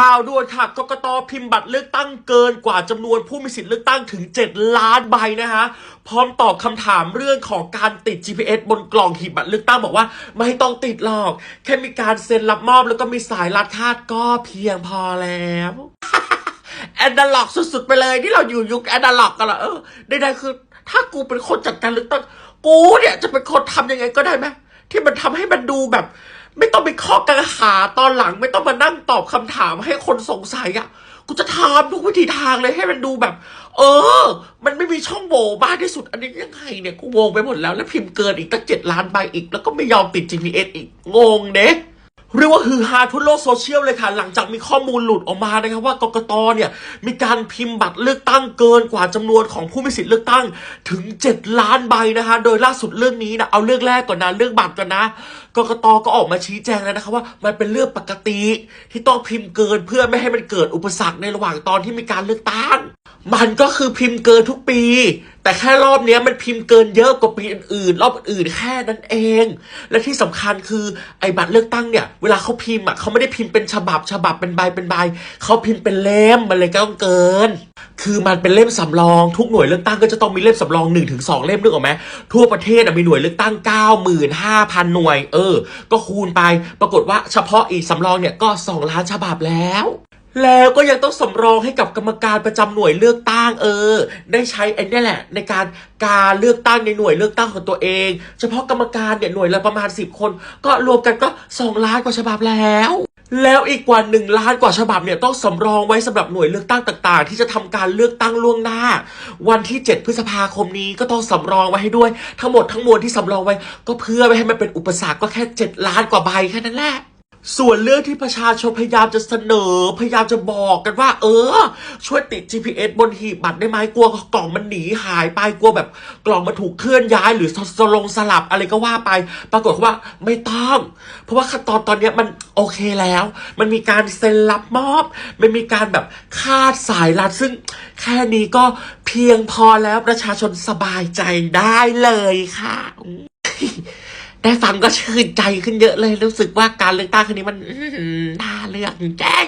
ข่าวด่วนค่ะกกตพิมพ์บัตรเลือกตั้งเกินกว่าจำนวนผู้มีสิทธิ์เลือกตั้งถึง 7 ล้านใบนะคะพร้อมตอบคำถามเรื่องของการติด GPS บนกล่องหีบบัตรเลือกตั้งบอกว่า ไม่ต้องติดหรอก แค่มีการเซ็นรับมอบแล้วก็มีสายรัดคาดก็เพียงพอแล้วแอนดาล็อกสุดๆไปเลยที่เราอยู่ยุคแอนดาล็อกกันละเออใดๆคือ ถ้ากูเป็นคนจัดการเลือกตั้งกูเนี่ยจะเป็นคนทำยังไงก็ได้ไหมที่มันทำให้มันดูแบบ ไม่ต้องไปข้อกังขาตอนหลัง ไม่ต้องมานั่งตอบคำถามให้คนสงสัยอะ กูจะทำทุกวิธีทางเลยให้มันดูแบบ เออ มันไม่มีช่องโหว่มากที่สุด อันนี้ยังไงเนี่ย กูงงไปหมดแล้ว แล้วพิมพ์เกินอีกตั้งเจ็ดล้านใบอีก แล้วก็ไม่ยอมติด GPS อีก งงเนะเรียกว่าฮือฮาทั่วโลกโซเชียลเลยค่ะ หลังจากมีข้อมูลหลุดออกมานะครับว่ากกตเนี่ยมีการพิมพ์บัตรเลือกตั้งเกินกว่าจำนวนของผู้มีสิทธิ์เลือกตั้งถึง 7 ล้านใบนะคะ โดยล่าสุดเรื่องนี้นะเอาเรื่องแรกก่อนนะเรื่องบัตรก่อนนะกกตก็ออกมาชี้แจงแล้วนะคะว่า มันเป็นเรื่องปกติ ที่ต้องพิมพ์เกินเพื่อไม่ให้มันเกิดอุปสรรคในระหว่างตอนที่มีการเลือกตั้ง มันก็คือพิมพ์เกินทุกปี แต่แค่รอบนี้มันพิมพ์เกินเยอะกว่าปีอื่นๆ รอบอื่นแค่นั้นเอง และที่สำคัญคือไอ้บัตรเลือกตั้งเนี่ย เวลาเขาพิมพ์อะเขาไม่ได้พิมพ์เป็นฉบับฉบับเป็นใบเป็นใบเขาพิมพ์เป็นเล่มมันเลยก็ต้องเกิน คือมันเป็นเล่มสำรองทุกหน่วยเลือกตั้งก็จะต้องมีเล่มสำรอง1นถึงสเล่มนึกออกไหมทั่วประเทศมีหน่วยเลือกตั้ง 95,000 หน่วย เออ ก็คูณไปปรากฏว่าเฉพาะอีกสำรองเนี่ยก็ 2 ล้านฉบับแล้ว แล้วก็ยังต้องสำรองให้กับกรรมการประจำหน่วยเลือกตั้งเออ ได้ใช้ไอ้นี่แหละ ในการการเลือกตั้งในหน่วยเลือกตั้งของตัวเอง เฉพาะกรรมการเนี่ยหน่วยละประมาณ 10 คน ก็รวมกันก็ 2 ล้านกว่าฉบับแล้ว แล้วอีกกว่า1ล้านกว่าฉบับเนี่ยต้องสำรองไว้สำหรับหน่วยเลือกตั้งต่างๆ ที่จะทำการเลือกตั้งล่วงหน้า วันที่ 7 พฤษภาคมนี้ก็ต้องสำรองไว้ให้ด้วย ทั้งหมดทั้งมวลที่สำรองไว้ ก็เพื่อไม่ให้มันเป็นอุปสรรคก็แค่ 7 ล้านกว่าใบแค่นั้นแหละ ส่วนเรื่องที่ประชาชนพยายามจะเสนอ พยายามจะบอกกันว่า เออ ช่วยติด GPS บนหีบบัตรได้ไหมกลัวกล่องมันหนีหายไปกลัวแบบกล่องมันถูกเคลื่อนย้ายหรือสสลงสลับอะไรก็ว่าไป ปรากฏว่าไม่ต้อง เพราะว่าขั้นตอนตอนนี้มันโอเคแล้ว มันมีการเซ็นรับมอบ มันมีการแบบคาดสายรัดซึ่งแค่นี้ก็เพียงพอแล้วประชาชนสบายใจได้เลยค่ะ ได้ฟังก็ชื่นใจขึ้นเยอะเลยรู้สึกว่าการเลือกตั้งครั้งนี้มันน่าเลือกจริง